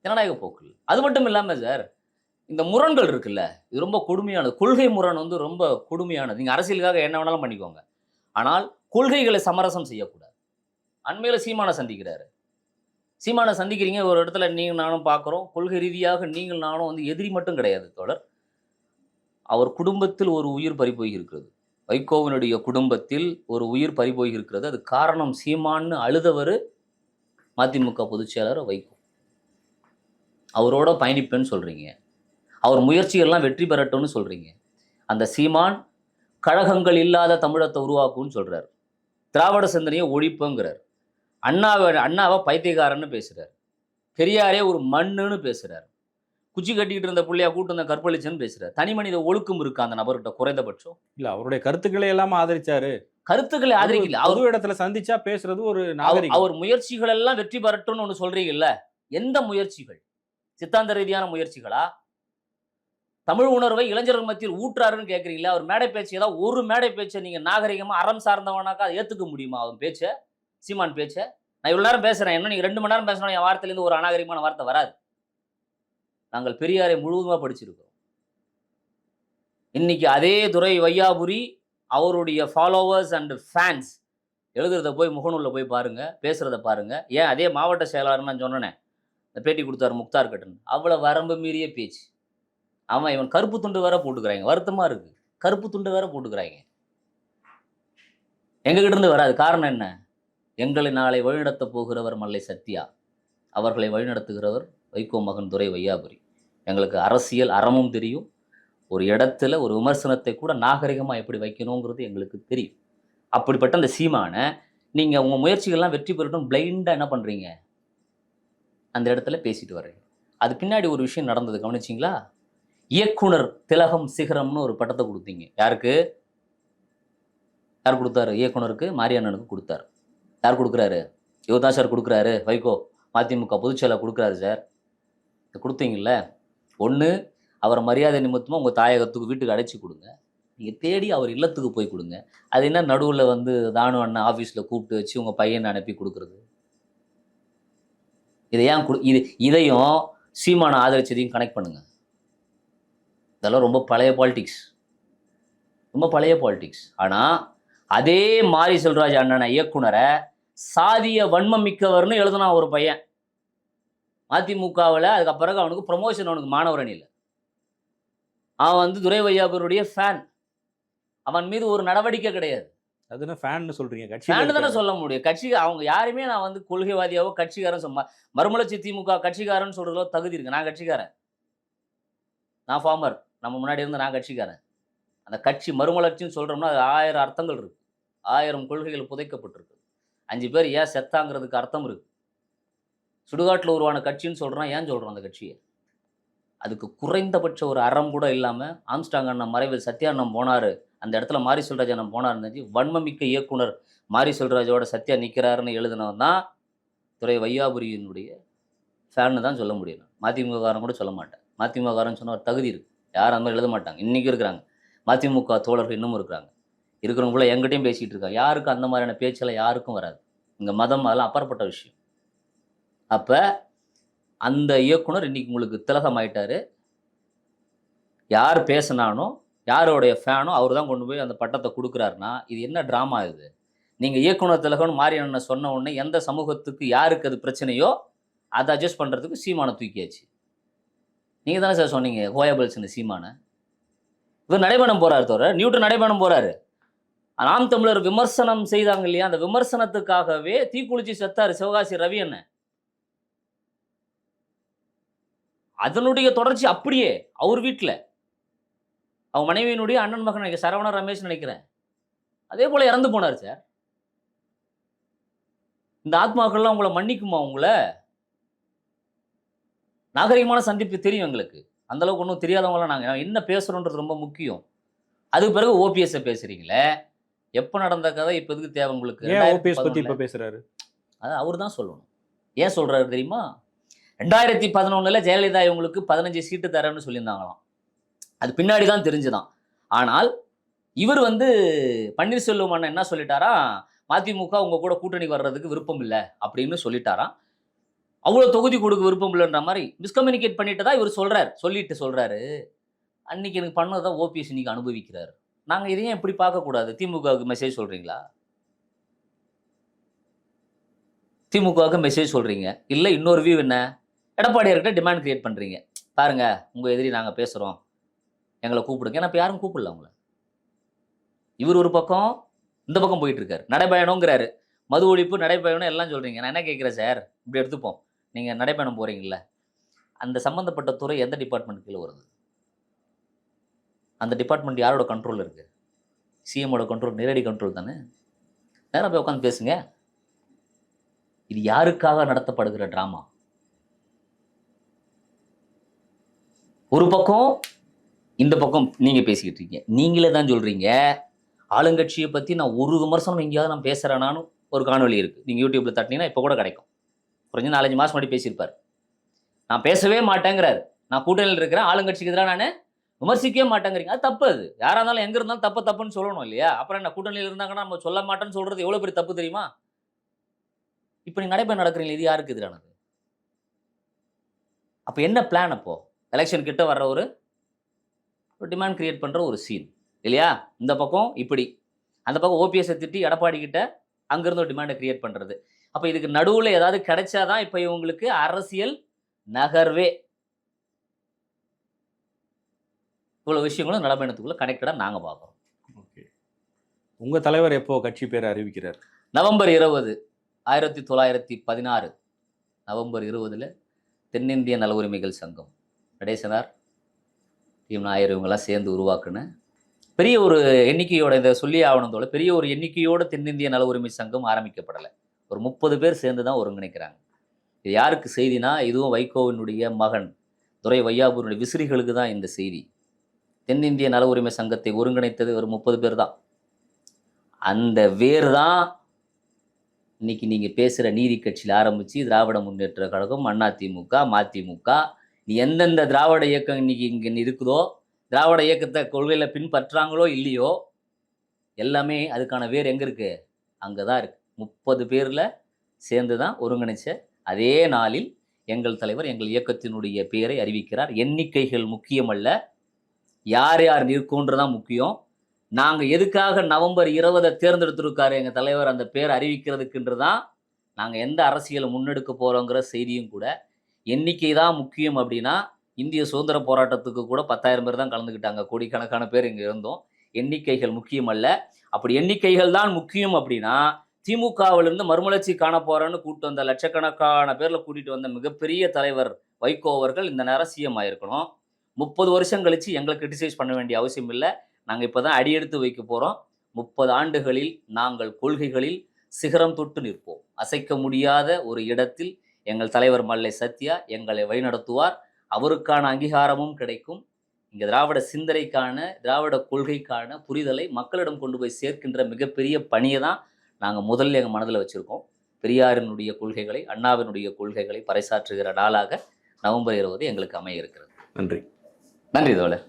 ஜனநாயக போக்கு இல்லை. அது மட்டும் இல்லாமல் சார் இந்த முரண்கள் இருக்குல்ல. இது ரொம்ப கொடுமையானது. கொள்கை முரண் வந்து ரொம்ப கொடுமையானது. நீங்கள் அரசியலுக்காக என்ன வேணாலும் பண்ணிக்கோங்க. ஆனால் கொள்கைகளை சமரசம் செய்யக்கூடாது. அண்மையில் சீமானை சந்திக்கிறாரு. சீமானை சந்திக்கிறீங்க ஒரு இடத்துல நீங்கள் நானும் பார்க்குறோம். கொள்கை ரீதியாக நீங்கள் நானும் வந்து எதிரி மட்டும் கிடையாது தோழர். அவர் குடும்பத்தில் ஒரு உயிர் பறிபோய் இருக்கிறது வைகோவினுடைய குடும்பத்தில் ஒரு உயிர் பறிபோய் இருக்கிறது அது காரணம் சீமான்னு அழுதவர் மதிமுக பொதுச்செயலர் வைகோ. அவரோட பயணிப்பேன்னு சொல்கிறீங்க அவர் முயற்சிகள்லாம் வெற்றி பெறட்டும்னு சொல்கிறீங்க அந்த சீமான் கழகங்கள் இல்லாத தமிழத்தை உருவாக்கும்னு சொல்கிறார் திராவிட சிந்தனையை ஒழிப்புங்கிறார். அண்ணாவை அண்ணாவை பைத்தியக்காரன்னு பேசுறாரு. பெரியாரே ஒரு மண்ணுன்னு பேசுறாரு. குச்சி கட்டிக்கிட்டு இருந்த பிள்ளையா கூட்டு வந்த கற்பழிச்சன்னு பேசுறாரு. தனி மனித ஒழுக்கம் இருக்கு அந்த நபர்கிட்ட குறைந்தபட்சம்? இல்ல அவருடைய கருத்துக்களை எல்லாம் ஆதரிச்சாரு. கருத்துக்களை ஆதரிக்கல. அவர் இடத்துல சந்திச்சா பேசுறது ஒரு அவர் முயற்சிகள் எல்லாம் வெற்றி பெறட்டும்னு ஒன்று சொல்றீங்கல்ல? எந்த முயற்சிகள்? சித்தாந்த ரீதியான முயற்சிகளா? தமிழ் உணர்வை இளைஞர்கள் மத்தியில் ஊற்றாருன்னு கேட்குறீங்களா அவர் மேடை பேச்சு ஏதாவது ஒரு மேடை பேச்சை நீங்க நாகரிகமா அறம் சார்ந்தவனாக்கா அதை ஏத்துக்க முடியுமா? அவன் பேச்சை? சீமான் பேச்சை நான் இவ்வளோ நேரம் பேசுகிறேன் என்ன நீங்கள் ரெண்டு மணி நேரம் பேசணும் என் வார்த்தையிலேருந்து ஒரு அநாகரிகமான வார்த்தை வராது. நாங்கள் பெரியாரை முழுவதுமாக படிச்சிருக்கோம் இன்னைக்கு அதே துறை வையாபுரி அவருடைய ஃபாலோவர்ஸ் அண்ட் ஃபேன்ஸ் எழுதுறத போய் முகநூலில் போய் பாருங்கள் பேசுகிறத பாருங்கள் ஏன் அதே மாவட்ட செயலாளர் நான் சொன்னேனே இந்த பேட்டி கொடுத்தாரு முக்தார் கட்டன் அவ்வளோ வரம்பு மீறிய பேச்சு. அவன் இவன் கருப்பு துண்டு வேற போட்டுக்கிறாங்க. வருத்தமாக இருக்குது கருப்பு துண்டு வேற போட்டுக்கிறாங்க. எங்ககிட்ட இருந்து வராது. காரணம் என்ன? எங்களை நாளை வழிநடத்தப் போகிறவர் மல்லை சத்யா. அவர்களை வழிநடத்துகிறவர் வைகோ மகன் துரை வையாபுரி. எங்களுக்கு அரசியல் அறமும் தெரியும். ஒரு இடத்துல ஒரு விமர்சனத்தை கூட நாகரிகமாக எப்படி வைக்கணுங்கிறது எங்களுக்கு தெரியும். அப்படிப்பட்ட அந்த சீமானை நீங்கள் உங்கள் முயற்சிகள்லாம் வெற்றி பெறட்டும் பிளைண்டாக என்ன பண்ணுறீங்க அந்த இடத்துல பேசிட்டு வர்றீங்க அது பின்னாடி ஒரு விஷயம் நடந்தது கவனிச்சிங்களா? இயக்குனர் திலகம் சிகரம்னு ஒரு பட்டத்தை கொடுத்தீங்க. யாருக்கு? யார் கொடுத்தாரு? இயக்குனருக்கு மாரியண்ணனுக்கு கொடுத்தாரு. யார் கொடுக்குறாரு? இவர் தான் சார் கொடுக்குறாரு வைகோ. மதிமுக பொதுச்செயலாளர் கொடுக்குறாரு சார். கொடுத்தீங்கல்ல? ஒன்று அவர் மரியாதை நிமித்தமாக உங்கள் தாயகத்துக்கு வீட்டுக்கு அடைச்சி கொடுங்க. நீங்கள் தேடி அவர் இல்லத்துக்கு போய் கொடுங்க. அது என்ன நடுவில் வந்து தானு அண்ணன் ஆஃபீஸில் கூப்பிட்டு வச்சு உங்கள் பையனை அனுப்பி கொடுக்குறது? இதை ஏன் கொடு இது இதையும் சீமான ஆதரிச்சதையும் கனெக்ட் பண்ணுங்கள் இதெல்லாம் ரொம்ப பழைய பாலிடிக்ஸ் ரொம்ப பழைய பாலிடிக்ஸ் ஆனால் அதே மாரி செல்வராஜ் அண்ணனை இயக்குனரை சாதிய வன்மம் மிக்கவர்னு எழுதுனான் ஒரு பையன். மதிமுகவில் அதுக்கப்புறம் அவனுக்கு ப்ரமோஷன் அவனுக்கு மாணவர் அணியில் அவன் வந்து துரை வையாபுருடைய ஃபேன் அவன் மீது ஒரு நடவடிக்கை கிடையாது. அதுன்னு ஃபேன்னு சொல்றீங்க கட்சி ஃபேன் தானே சொல்ல முடியும். கட்சி அவங்க யாருமே நான் வந்து கொள்கைவாதியாவோ கட்சிக்காரன் சொன்ன மறுமலர்ச்சி திமுக கட்சிக்காரன் சொல்றதோ தகுதி இருக்கு. நான் கட்சிக்காரன். நான் ஃபார்மர் நம்ம முன்னாடி இருந்து நான் கட்சிக்காரன். அந்த கட்சி மறுமலர்ச்சின்னு சொல்றோம்னா அது ஆயிரம் அர்த்தங்கள் இருக்கு. ஆயிரம் கொள்கைகள் புதைக்கப்பட்டிருக்கு. அஞ்சு பேர் ஏன் செத்தாங்கிறதுக்கு அர்த்தம் இருக்கு. சுடுகாட்டில் உருவான கட்சின்னு சொல்கிறான் ஏன் சொல்கிறான் அந்த கட்சியை? அதுக்கு குறைந்தபட்ச ஒரு அறம் கூட இல்லாமல் ஆம்ஸ்டாங் அண்ணன் மறைவில் சத்யா அண்ணன் போனார். அந்த இடத்துல மாரி செல்ராஜ் அண்ணன் போனார் இருந்துச்சு வன்மமிக்க இயக்குனர் மாரி செல்ராஜோட சத்யா நிற்கிறாருன்னு எழுதினவன் தான் துறை வையாபுரியினுடைய ஃபேன்னு தான் சொல்ல முடியும். மதிமுககாரன் கூட சொல்ல மாட்டேன். மதிமுககாரன் சொன்ன ஒரு தகுதி இருக்குது யாரும் அந்த மாதிரி எழுத மாட்டாங்க. இன்றைக்கி இருக்கிறாங்க. மதிமுக தோழர்கள் இன்னமும் இருக்கிறாங்க. இருக்கிறவங்கள எங்கிட்டையும் பேசிகிட்டு இருக்கா. யாருக்கும் அந்த மாதிரியான பேச்செல்லாம் யாருக்கும் வராது. இங்கே மதம் அதெல்லாம் அப்பாற்பட்ட விஷயம். அப்போ அந்த இயக்குனர் இன்னைக்கு உங்களுக்கு திலகம் ஆயிட்டார் யார் பேசினானோ யாரோடைய ஃபேனோ அவர் தான் கொண்டு போய் அந்த பட்டத்தை கொடுக்குறாருன்னா இது என்ன ட்ராமா இது? நீங்கள் இயக்குனர் திலகம்னு மாரியண்ணனை சொன்ன உடனே எந்த சமூகத்துக்கு யாருக்கு அது பிரச்சனையோ அதை அட்ஜஸ்ட் பண்ணுறதுக்கு சீமானை தூக்கியாச்சு. நீங்கள் தானே சார் சொன்னீங்க கோயபல்ஸ்னு சீமானை. இவர் நடைபயணம் போகிறாரு தவிர நியூட்டன் நடைபயணம் போகிறாரு நாம் தமிழர் விமர்சனம் செய்தாங்க இல்லையா? அந்த விமர்சனத்துக்காகவே தீக்குளிச்சு செத்தார் சிவகாசி ரவி என்ன அதனுடைய தொடர்ச்சி அப்படியே அவர் வீட்டில் அவங்க மனைவியினுடைய அண்ணன் மகன் நினைக்கிறேன் சரவண ரமேஷ் நினைக்கிறேன். அதே போல் இறந்து போனார் சார். இந்த ஆத்மாக்கள்லாம் உங்களை மன்னிக்குமா உங்களை? நாகரிகமான சந்திப்பு தெரியும் எங்களுக்கு. அந்தளவுக்கு ஒன்றும் தெரியாதவங்களாம் நாங்கள் என்ன பேசுகிறோன்றது ரொம்ப முக்கியம். அதுக்கு பிறகு ஓபிஎஸ்ஸை பேசுறீங்களே? எப்போ நடந்த கதை இப்போ எதுக்கு தேவை உங்களுக்கு? ஓபிஎஸ் 2011 இப்ப பேசுறாரு? அது அவர் தான் சொல்லணும். ஏன் சொல்றாரு தெரியுமா? ரெண்டாயிரத்தி பதினொன்னுல ஜெயலலிதா இவங்களுக்கு பதினஞ்சு சீட்டு தரேன்னு சொல்லியிருந்தாங்களாம். அது பின்னாடி தான் தெரிஞ்சுதான். ஆனால் இவர் வந்து பன்னீர்செல்வம் அண்ணன் என்ன சொல்லிட்டாரா? மதிமுக உங்க கூட கூட்டணிக்கு வர்றதுக்கு விருப்பம் இல்லை அப்படின்னு சொல்லிட்டாராம். அவ்வளோ தொகுதி கொடுக்க விருப்பம் இல்லைன்ற மாதிரி மிஸ்கம்யூனிகேட் பண்ணிட்டு தான் இவர் சொல்றாரு. சொல்லிட்டு சொல்றாரு. அன்னைக்கு எனக்கு பண்ணதான் ஓபிஎஸ் இன்னைக்கு அனுபவிக்கிறார். நாங்கள் இதையும் எப்படி பார்க்கக்கூடாது. திமுகவுக்கு மெசேஜ் சொல்கிறீங்களா திமுகவுக்கு மெசேஜ் சொல்கிறீங்க இல்லை இன்னொரு வியூ என்ன? எடப்பாடியார்கிட்ட டிமாண்ட் க்ரியேட் பண்ணுறீங்க பாருங்கள் உங்கள் எதிரி நாங்கள் பேசுகிறோம் எங்களை கூப்பிடுங்க. ஏன்னா இப்போ யாரும் கூப்பிடல அவங்கள இவர் ஒரு பக்கம் இந்த பக்கம் போயிட்டுருக்காரு. நடைபயணங்கிறாரு மது ஒழிப்பு நடைபயணம் எல்லாம் சொல்கிறீங்க நான் என்ன கேட்குறேன் சார்? இப்படி எடுத்துப்போம். நீங்கள் நடைபயணம் போறீங்கல்ல. அந்த சம்மந்தப்பட்ட துறை எந்த டிபார்ட்மெண்ட் கீழே வருது? அந்த டிபார்ட்மெண்ட் யாரோட கண்ட்ரோல் இருக்குது சிஎம்மோட கண்ட்ரோல் நேரடி கண்ட்ரோல் தானே? நேரம் போய் உட்காந்து பேசுங்க. இது யாருக்காக நடத்தப்படுகிற ட்ராமா ஒரு பக்கம் இந்த பக்கம் நீங்கள் பேசிக்கிட்டு இருக்கீங்க. நீங்களே தான் சொல்கிறீங்க ஆளுங்கட்சியை பற்றி நான் ஒரு விமர்சனம் எங்கேயாவது நான் பேசுறேனானு ஒரு காணொலி இருக்குது நீங்கள் யூடியூப்பில் தட்டினீங்கன்னா இப்போ கூட கிடைக்கும். குறைஞ்ச நாலஞ்சு மாதம் முன்னாடி பேசியிருப்பார். நான் பேசவே மாட்டேங்கிறார். நான் கூட்டணியில் இருக்கிறேன் ஆளுங்கட்சிக்கு எதிராக நான் விமர்சிக்கவே மாட்டேங்கிறீங்க. அது தப்பு அது. யாராக இருந்தாலும் எங்கே இருந்தாலும் தப்பு தப்புன்னு சொல்லணும் இல்லையா? அப்புறம் என்ன கூட்டணியில் இருந்தாங்கன்னா நம்ம சொல்ல மாட்டேன்னு சொல்றது எவ்வளோ பெரிய தப்பு தெரியுமா? இப்போ நீ நடைபெற நடக்கிறீங்க இது யாருக்கு எதிரானது? அப்போ என்ன பிளான் அப்போ? எலெக்ஷன் கிட்ட வர்ற ஒரு டிமாண்ட் கிரியேட் பண்ணுற ஒரு சீன் இல்லையா? இந்த பக்கம் இப்படி. அந்த பக்கம் ஓபிஎஸ்ஸை திட்டி எடப்பாடி கிட்ட அங்கேருந்து ஒரு டிமாண்டை கிரியேட் பண்ணுறது அப்போ இதுக்கு நடுவில் ஏதாவது கிடைச்சாதான் இப்போ இவங்களுக்கு அரசியல் நகர்வே. இவ்வளவு விஷயங்களும் நடைபயணத்துக்குள்ள கனெக்டடாக நாங்கள் பார்க்குறோம். ஓகே. உங்க தலைவர் எப்போ கட்சி பேரை அறிவிக்கிறார்? நவம்பர் இருபது ஆயிரத்தி தொள்ளாயிரத்தி பதினாறு. நவம்பர் இருபதுல தென்னிந்திய நல உரிமைகள் சங்கம் நடேசனார் டீம் நாயர் இவங்கெல்லாம் சேர்ந்து உருவாக்குன பெரிய ஒரு எண்ணிக்கையோட இதை சொல்லி ஆகணுந்தோட பெரிய ஒரு எண்ணிக்கையோட தென்னிந்திய நல உரிமை சங்கம் ஆரம்பிக்கப்படலை. ஒரு முப்பது பேர் சேர்ந்து தான் ஒருங்கிணைக்கிறாங்க. இது யாருக்கு செய்தினா இதுவும் வைகோவினுடைய மகன் துரை வையாபூருடைய விசிறிகளுக்கு தான் இந்த செய்தி. தென்னிந்திய நல உரிமை சங்கத்தை ஒருங்கிணைத்தது ஒரு முப்பது பேர் தான். அந்த வேர் தான் இன்னைக்கு நீங்கள் பேசுகிற நீதி கட்சியில் ஆரம்பித்து திராவிட முன்னேற்ற கழகம் அதிமுக மதிமுக நீ எந்தெந்த திராவிட இயக்கம் இன்னைக்கு இங்கே இருக்குதோ திராவிட இயக்கத்தை கொள்கையில் பின்பற்றாங்களோ இல்லையோ எல்லாமே அதுக்கான வேர் எங்க இருக்கு? அங்கதான் இருக்கு. முப்பது பேரில் சேர்ந்து தான் ஒருங்கிணைச்ச அதே நாளில் எங்கள் தலைவர் எங்கள் இயக்கத்தினுடைய பெயரை அறிவிக்கிறார். எண்ணிக்கைகள் முக்கியமல்ல. யார் யார் நிற்கும்ன்றதான் முக்கியம். நாங்கள் எதுக்காக நவம்பர் இருபதை தேர்ந்தெடுத்திருக்காரு எங்கள் தலைவர் அந்த பேர் அறிவிக்கிறதுக்குன்றது தான் நாங்கள் எந்த அரசியலை முன்னெடுக்க போகிறோங்கிற செய்தியும் கூட. எண்ணிக்கை தான் முக்கியம் அப்படின்னா இந்திய சுதந்திர போராட்டத்துக்கு கூட பத்தாயிரம் பேர் தான் கலந்துக்கிட்டாங்க. கோடிக்கணக்கான பேர் இங்கே இருந்தோம். எண்ணிக்கைகள் முக்கியம் அல்ல. அப்படி எண்ணிக்கைகள் தான் முக்கியம் அப்படின்னா திமுகவிலிருந்து மறுமலர்ச்சி காண போறேன்னு கூட்டு வந்த லட்சக்கணக்கான பேரில் கூட்டிகிட்டு வந்த மிகப்பெரிய தலைவர் வைகோ அவர்கள் இந்த நேரம் சிஎம் ஆயிருக்கணும். முப்பது வருஷம் கழித்து எங்களை கிரிட்டிசைஸ் பண்ண வேண்டிய அவசியம் இல்லை. நாங்கள் இப்போ தான் அடியெடுத்து வைக்க போகிறோம் முப்பது ஆண்டுகளில் நாங்கள் கொள்கைகளில் சிகரம் தொட்டு நிற்போம். அசைக்க முடியாத ஒரு இடத்தில் எங்கள் தலைவர் மல்லை சத்யா எங்களை வழிநடத்துவார். அவருக்கான அங்கீகாரமும் கிடைக்கும். இங்கே திராவிட சிந்தனைக்கான திராவிட கொள்கைக்கான புரிதலை மக்களிடம் கொண்டு போய் சேர்க்கின்ற மிகப்பெரிய பணியை தான் நாங்கள் முதல்ல எங்கள் மனதில் வச்சுருக்கோம். பெரியாரினுடைய கொள்கைகளை அண்ணாவினுடைய கொள்கைகளை பறைசாற்றுகிற நாளாக நவம்பர் இருபது எங்களுக்கு அமைய இருக்கிறது. நன்றி. நன்றி தோழர்.